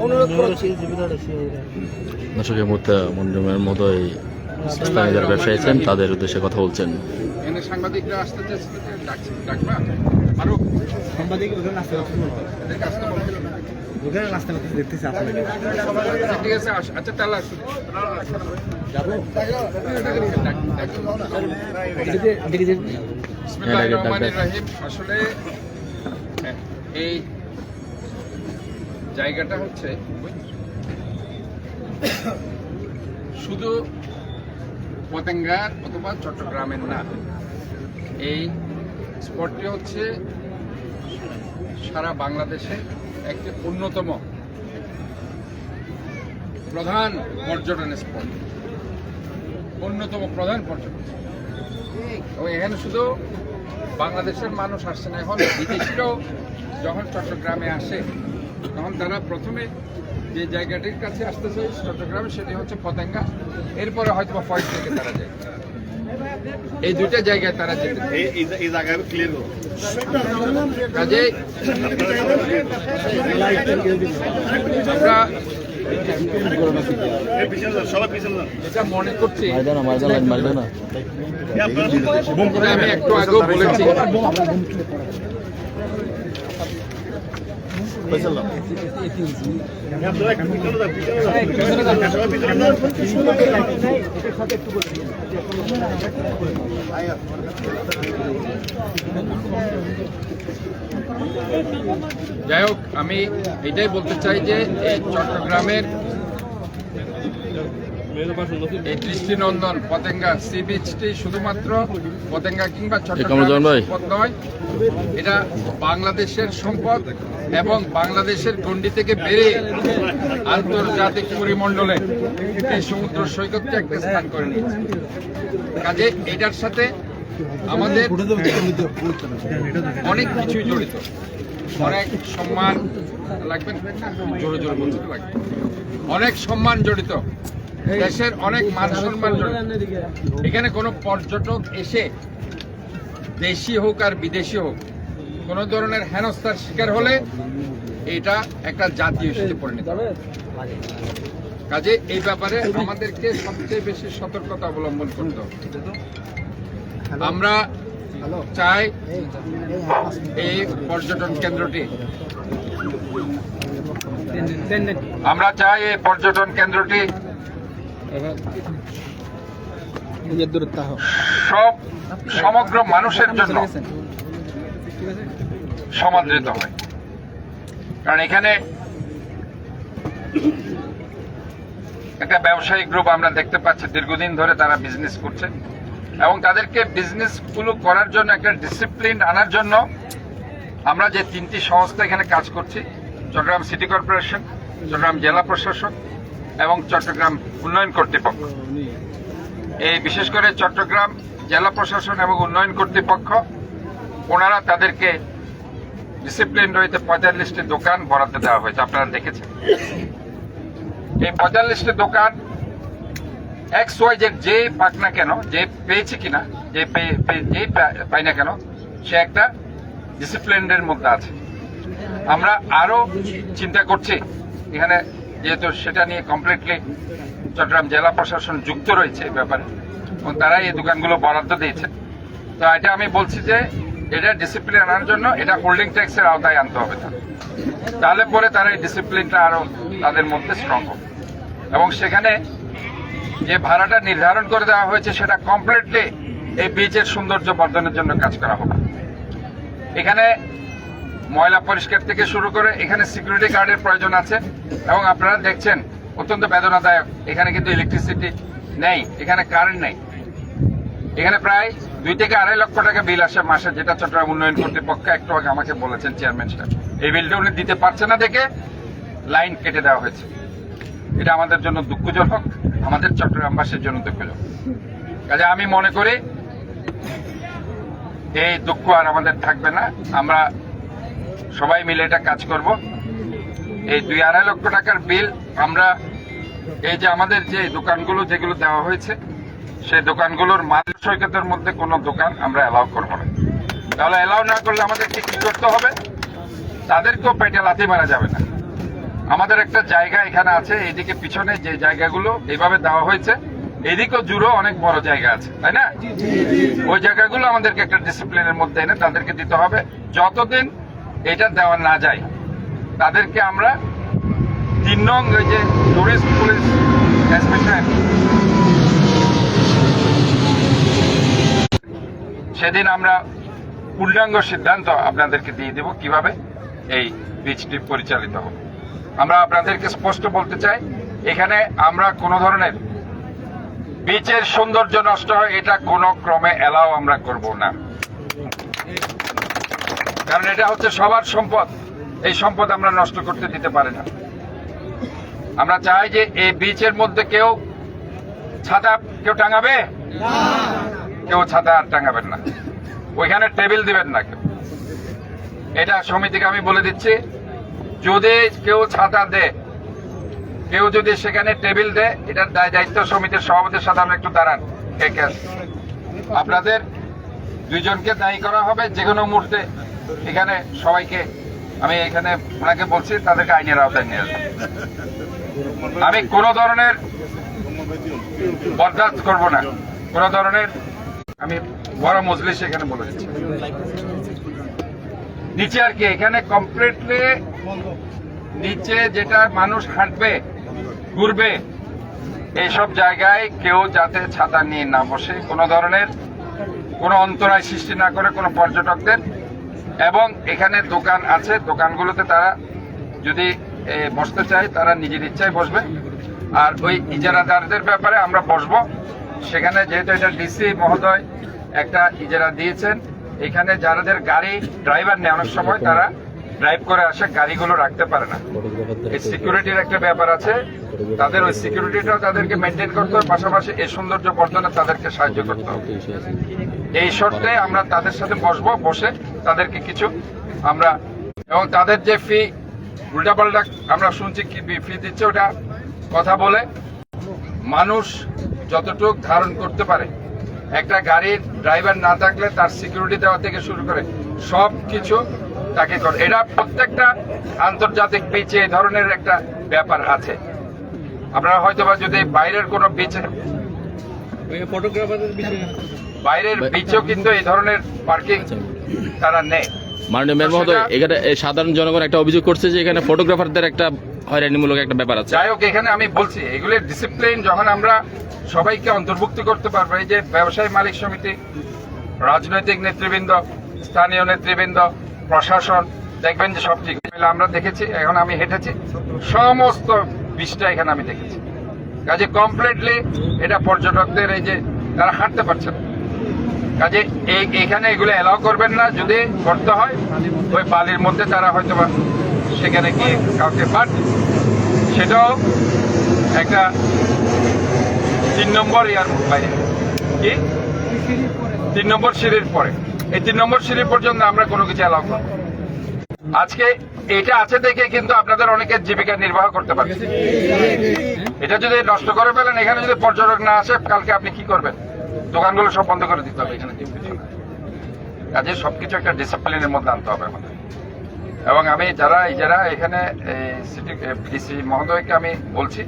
অনুরোধ করছি। দর্শক মুহূর্তে মঞ্জুমের মতো এই স্থানীয় যারা ব্যবসায়ী আছেন তাদের উদ্দেশ্যে কথা বলছেন। এখানে সাংবাদিকরা আসতে ডাকবা। সাংবাদিক ওখানে করতে দেখতেছি আপনাকে আচ্ছা, ঠিক আছে আচ্ছা তাহলে আসুন। যাব? ডাক- জায়গাটা হচ্ছে শুধু পতেঙ্গার অথবা চট্টগ্রামের না, এই স্পটটি হচ্ছে সারা বাংলাদেশে একটি অন্যতম প্রধান পর্যটন স্পট অন্যতম প্রধান পর্যটন। এবং এখানে শুধু বাংলাদেশের মানুষ আসছে না, এখন বিদেশিরাও যখন চট্টগ্রামে আসে তখন তারা প্রথমে যে জায়গাটির কাছে আসতেছে চট্টগ্রামে সেটি হচ্ছে পতেঙ্গা। এরপরে হয়তো বা ফয়েজ থেকে তারা যায়। এই দুইটা জায়গায় তারা যেতে এই ক্লিয়ার কাজে আমরা মনে করছি। আমি একটু আগেও বলেছি আপনারা একটু পিছনে যান পিছনে যান সবাই পিছনে যান যাই হোক আমি এটাই বলতে চাই যে এই চট্টগ্রামের এই দৃষ্টিনন্দন পতেঙ্গা সি বিচটি শুধুমাত্র পতেঙ্গা কিংবা সম্পদ নয়। এটা বাংলাদেশের সম্পদ এবং বাংলাদেশের গণ্ডি থেকে বেড়ে আন্তর্জাতিক পরিমণ্ডলে এই সমুদ্র সৈকতকে একটা স্থান করে নিয়েছে। কাজে এটার সাথে আমাদের অনেক কিছুই জড়িত। অনেক সম্মান লাগবে জোরে জোরে বলতে লাগবে। অনেক সম্মান জড়িত। দেশের অনেক মান সম্মান এখানে কোনো পর্যটক এসে দেশি হোক আর বিদেশি হোক, কোনো ধরনের হেনস্থার শিকার হলে এটা একটা জাতীয় ইস্যুতে পরিণত কাজে এই ব্যাপারে আমাদেরকে সবচেয়ে বেশি সতর্কতা অবলম্বন করতে আমরা চাই এই পর্যটন কেন্দ্রটি আমরা চাই এই পর্যটন কেন্দ্রটি সব সমগ্র মানুষের জন্য সমাদৃত হয়। কারণ এখানে একটা ব্যবসায়িক গ্রুপ আমরা দেখতে পাচ্ছি, দীর্ঘদিন ধরে তারা বিজনেস করছে এবং তাদেরকে বিজনেসগুলো করার জন্য একটা ডিসিপ্লিন আনার জন্য আমরা যে তিনটি সংস্থা এখানে কাজ করছি, চট্টগ্রাম সিটি কর্পোরেশন চট্টগ্রাম জেলা প্রশাসন এবং চট্টগ্রাম উন্নয়ন কর্তৃপক্ষ। এই বিশেষ করে চট্টগ্রাম জেলা প্রশাসন এবং উন্নয়ন কর্তৃপক্ষ, ওনারা তাদেরকে ডিসিপ্লিন রয়েছে পঁয়তাল্লিশটি দোকান বরাদ্দ দেওয়া হয়েছে। আপনারা দেখেছেন। এই পঁয়তাল্লিশটি দোকান এক্স ওয়াই জেড যে পাক না কেন, যে পেয়েছে কিনা, যে যেই পাই না কেন, সে একটা ডিসিপ্লিনের মধ্যে আছে। আমরা আরও চিন্তা করছি। এখানে যেহেতু সেটা নিয়ে কমপ্লিটলি চট্টগ্রাম জেলা প্রশাসন যুক্ত রয়েছে এই ব্যাপারে, এবং তারাই এই দোকানগুলো বরাদ্দ দিয়েছে। তো এটা আমি বলছি যে, এটা ডিসিপ্লিন আনার জন্য এটা হোল্ডিং ট্যাক্সের আওতায় আনতে হবে তাহলে পরে তারা এই ডিসিপ্লিনটা আরও তাদের মধ্যে স্ট্রং হবে। এবং সেখানে যে ভাড়াটা নির্ধারণ করে দেওয়া হয়েছে, সেটা কমপ্লিটলি এই বীচের সৌন্দর্য বর্ধনের জন্য কাজ করা হবে। এখানে ময়লা পরিষ্কার থেকে শুরু করে এখানে সিকিউরিটি গার্ডের প্রয়োজন আছে এবং আপনারা দেখছেন, অত্যন্ত বেদনাদায়ক। এখানে কিন্তু ইলেকট্রিসিটি নেই, এখানে কারেন্ট নেই। এখানে প্রায় দুই থেকে আড়াই লক্ষ টাকা বিল আসে মাসে, যেটা চট্টগ্রাম উন্নয়ন কর্তৃপক্ষ একটু আগে আমাকে বলেছেন চেয়ারম্যান সাহেব। এই বিলটা উনি দিতে পারছে না দেখে লাইন কেটে দেওয়া হয়েছে। এটা আমাদের জন্য দুঃখজনক, আমাদের চট্টগ্রামবাসীর জন্য দুঃখজনক। কাজে আমি মনে করি, এই দুঃখ আর আমাদের থাকবে না। আমরা সবাই মিলে এটা কাজ করব। এই দুই আড়াই লক্ষ টাকার বিল আমরা এই যে আমাদের যে দোকানগুলো যেগুলো দেওয়া হয়েছে সেই দোকানগুলোর মাল সৈকতের মধ্যে কোনো দোকান আমরা অ্যালাউ করব না। তাহলে অ্যালাউ না করলে আমাদেরকে কি করতে হবে? তাদেরকেও পেটে লাথি মারা যাবে না। আমাদের একটা জায়গা এখানে আছে এইদিকে পিছনে যে জায়গাগুলো এইভাবে দেওয়া হয়েছে এদিকেও জুড়ো অনেক বড় জায়গা আছে তাই না? ওই জায়গাগুলো আমাদেরকে একটা ডিসিপ্লিনের মধ্যে এনে তাদেরকে দিতে হবে। যতদিন এটা দেওয়া না যায়। তাদেরকে আমরা তিন নং ওই যে টুরিস্ট পুলিশ সেদিন আমরা পূর্ণাঙ্গ সিদ্ধান্ত আপনাদেরকে দিয়ে দেব কীভাবে এই বীজটি পরিচালিত হবে আমরা আপনাদেরকে স্পষ্ট বলতে চাই, এখানে আমরা কোনো ধরনের বীচের সৌন্দর্য নষ্ট হয় এটা কোনো ক্রমে এলাও আমরা করব না। কারণ এটা হচ্ছে সবার সম্পদ। এই সম্পদ আমরা নষ্ট করতে দিতে পারি না। আমরা চাই যে এই বীচের মধ্যে কেউ ছাতা, কেউ টাঙাবে? কেউ ছাতা আর টাঙাবেন না। ওইখানে টেবিল দিবেন না কেউ। এটা সমিতিকে আমি বলে দিচ্ছি, যদি কেউ ছাতা দেয় কেউ যদি সেখানে টেবিল দেয় এটার দায় দায়িত্ব সমিতির সভাপতির সাথে আমরা একটু দাঁড়ান আপনাদের দুইজনকে দায়ী করা হবে যে কোনো মুহূর্তে। এখানে সবাইকে, আমি এখানে ওনাকে বলছি, তাদেরকে আইনের আওতায় নিয়ে আসব আমি কোন ধরনের বরদাস্ত করব না। কোন ধরনের, আমি বড় মজলিস এখানে বলে দিচ্ছি। নিচে আর কি, এখানে কমপ্লিটলি নিচে যেটা মানুষ হাঁটবে, ঘুরবে এইসব জায়গায় কেউ যাতে ছাতা নিয়ে না বসে, কোনো ধরনের কোনো অন্তরায় সৃষ্টি না করে কোনো পর্যটকদের এবং এখানে দোকান আছে, দোকানগুলোতে তারা যদি বসতে চায়, তারা নিজের ইচ্ছায় বসবে। আর ওই ইজারাদারদের ব্যাপারে আমরা বসবো। সেখানে যেহেতু এটা ডিসি মহোদয় একটা ইজারা দিয়েছেন, এখানে যারাদের গাড়ি, ড্রাইভার নেওয়ার সময় তারা ড্রাইভ করে আসে, গাড়িগুলো রাখতে পারে না। এই সিকিউরিটির একটা ব্যাপার আছে। তাদের ওই সিকিউরিটিটাও তাদেরকে মেনটেন করতে হবে। পাশাপাশি এই সৌন্দর্য বর্ধনে তাদেরকে সাহায্য করতে হবে। এই শর্তে আমরা তাদের সাথে বসবো, বসে তাদেরকে কিছু আমরা এবং তাদের যে ফি উল্টাপাল্টা আমরা শুনছি কি ফি দিচ্ছে ওটা কথা বলে মানুষ যতটুক ধারণ করতে পারে, একটা গাড়ির ড্রাইভার না থাকলে তার সিকিউরিটি দেওয়া থেকে শুরু করে সব কিছু তাকে করে এটা প্রত্যেকটা আন্তর্জাতিক বিচে এই ধরনের একটা ব্যাপার আছে। আপনারা হয়তোবা যদি বাইরের কোনো ফটোগ্রাফারদের বিষয়ে বাইরের বিচেও কিন্তু এই ধরনের পার্কিং তারা নেই মাননীয় মেয়র মহোদয় এখানে এই সাধারণ জনগণ একটা অভিযোগ করছে যে এখানে ফটোগ্রাফারদের একটা হয়রানিমূলক একটা ব্যাপার আছে। যাই হোক এখানে আমি বলছি এগুলি ডিসিপ্লিন যখন আমরা সবাইকে অন্তর্ভুক্ত করতে পারব এই যে ব্যবসায়ী মালিক সমিতি রাজনৈতিক নেতৃবৃন্দ স্থানীয় নেতৃবৃন্দ প্রশাসন, দেখবেন যে সব ঠিক। আমরা দেখেছি, এখন আমি হেঁটেছি, সমস্ত বিষটা এখানে আমি দেখেছি। কাজে কমপ্লিটলি এটা পর্যটকদের এই যে তারা হাঁটতে পারছে না। কাজে এই, এখানে এগুলো এলাও করবেন না, যদি করতে হয়, ওই বালির মধ্যে তারা হয়তো বা সেখানে গিয়ে কাউকে বাট সেটাও একটা তিন নম্বর ইয়ার বাইরে। কি? তিন নম্বর সিঁড়ির পরে। এই তিন নম্বর সিঁড়ি পর্যন্ত আমরা কোনো কিছু অ্যালাউ করব আজকে এটা আছে দেখে কিন্তু আপনাদের অনেকের জীবিকা নির্বাহ করতে পারছে এটা যদি নষ্ট করে ফেলেন, এখানে যদি পর্যটক না আসে, কালকে আপনি কি করবেন? দোকানগুলো সব বন্ধ করে দিতে হবে, এখানে। কাজে সবকিছু একটা ডিসিপ্লিনের মধ্যে আনতে হবে আমাদের। এবং আমি যারা যারা এখানে সিটি ডিসি মহোদয়কে আমি বলছি,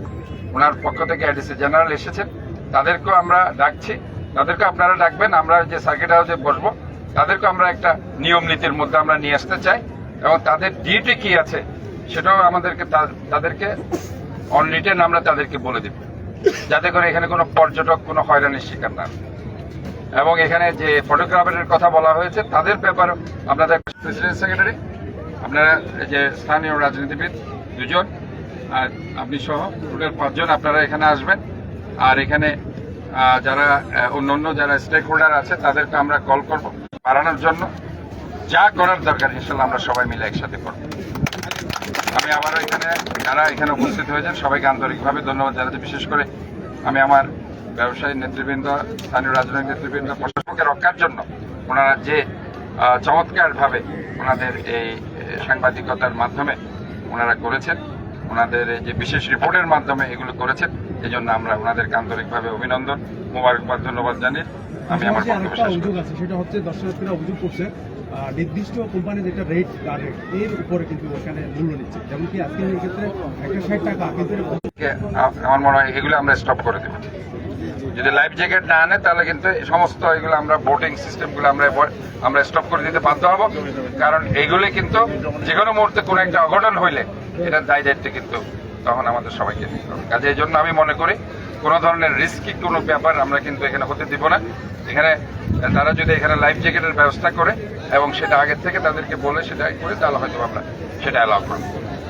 ওনার পক্ষ থেকে এডিসি জেনারেল এসেছেন, তাদেরকেও আমরা ডাকছি। তাদেরকে আপনারা ডাকবেন, আমরা যে সার্কিট হাউসে বসবো তাদেরকে আমরা একটা নিয়ম নীতির মধ্যে আমরা নিয়ে আসতে চাই এবং তাদের ডিউটি কি আছে সেটাও আমাদেরকে তাদেরকে অন রিটেন আমরা তাদেরকে বলে দিব। যাতে করে এখানে কোনো পর্যটক, কোনো হয়রানির শিকার না। এবং এখানে যে ফটোগ্রাফারের কথা বলা হয়েছে, তাদের ব্যাপারে আপনাদের প্রেসিডেন্ট সেক্রেটারি আপনারা যে স্থানীয় রাজনীতিবিদ দুজন, আর আপনি সহ টোটাল পাঁচজন আপনারা এখানে আসবেন। আর এখানে যারা অন্য অন্যান্য যারা স্টেক হোল্ডার আছে, তাদেরকে আমরা কল করব। বাড়ানোর জন্য যা করার দরকার, ইনশাল্লাহ আমরা সবাই মিলে একসাথে করব। আমি আবারও এখানে, যারা এখানে উপস্থিত হয়েছেন, সবাইকে আন্তরিকভাবে ধন্যবাদ জানাতে বিশেষ করে আমি আমার ব্যবসায়ী নেতৃবৃন্দ, স্থানীয় রাজনৈতিক নেতৃবৃন্দ, প্রশাসনকে রক্ষার জন্য ওনারা যে চমৎকারভাবে ওনাদের এই সাংবাদিকতার মাধ্যমে ওনারা করেছেন, ওনাদের যে বিশেষ রিপোর্টের মাধ্যমে এগুলো করেছেন এই জন্য আমরা ওনাদেরকে আন্তরিকভাবে অভিনন্দন, মোবারকবাদ, ধন্যবাদ জানিয়ে আমি আমার পাশাপাশি বক্তব্য অভিযোগ আছে সেটা হচ্ছে দর্শনার্থীরা অভিযোগ করছে নির্দিষ্ট কোম্পানি যেটা রেট টার্গেট এর উপরে কিন্তু ওখানে মূল্য নিচ্ছে। যেমন কি আজকে এই ক্ষেত্রে একটা ষাট টাকা কিন্তু আমার মনে হয় এগুলো আমরা স্টপ করে দেব। যদি লাইফ জ্যাকেট না আনে তাহলে কিন্তু সমস্ত এগুলো আমরা বোটিং সিস্টেমগুলো আমরা আমরা স্টপ করে দিতে বাধ্য হব। কারণ এগুলো কিন্তু যে কোনো মুহূর্তে কোনো একটা অঘটন হইলে এটার দায় দায়িত্ব কিন্তু তখন আমাদের সবাইকে নিতে হবে। কাজে এই জন্য আমি মনে করি কোনো ধরনের রিস্কি কোনো ব্যাপার আমরা কিন্তু এখানে হতে দিব না। এখানে তারা যদি এখানে লাইফ জ্যাকেটের ব্যবস্থা করে এবং সেটা আগের থেকে তাদেরকে বলে সেটা করে, তাহলে হয়তো আমরা সেটা অ্যালাউ করব।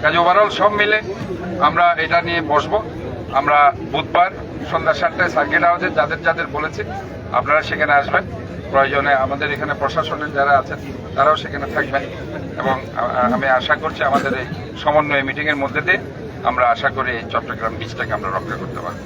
কাজে ওভারঅল সব মিলে আমরা এটা নিয়ে বসবো। আমরা বুধবার সন্ধ্যা সাতটায় সার্কিট হাউসে যাদের যাদের বলেছি, আপনারা সেখানে আসবেন। প্রয়োজনে আমাদের এখানে প্রশাসনের যারা আছেন, তারাও সেখানে থাকবেন। এবং আমি আশা করছি আমাদের এই সমন্বয় মিটিংয়ের মধ্যে দিয়ে আমরা আশা করি এই চট্টগ্রাম বীজটাকে আমরা রক্ষা করতে পারব।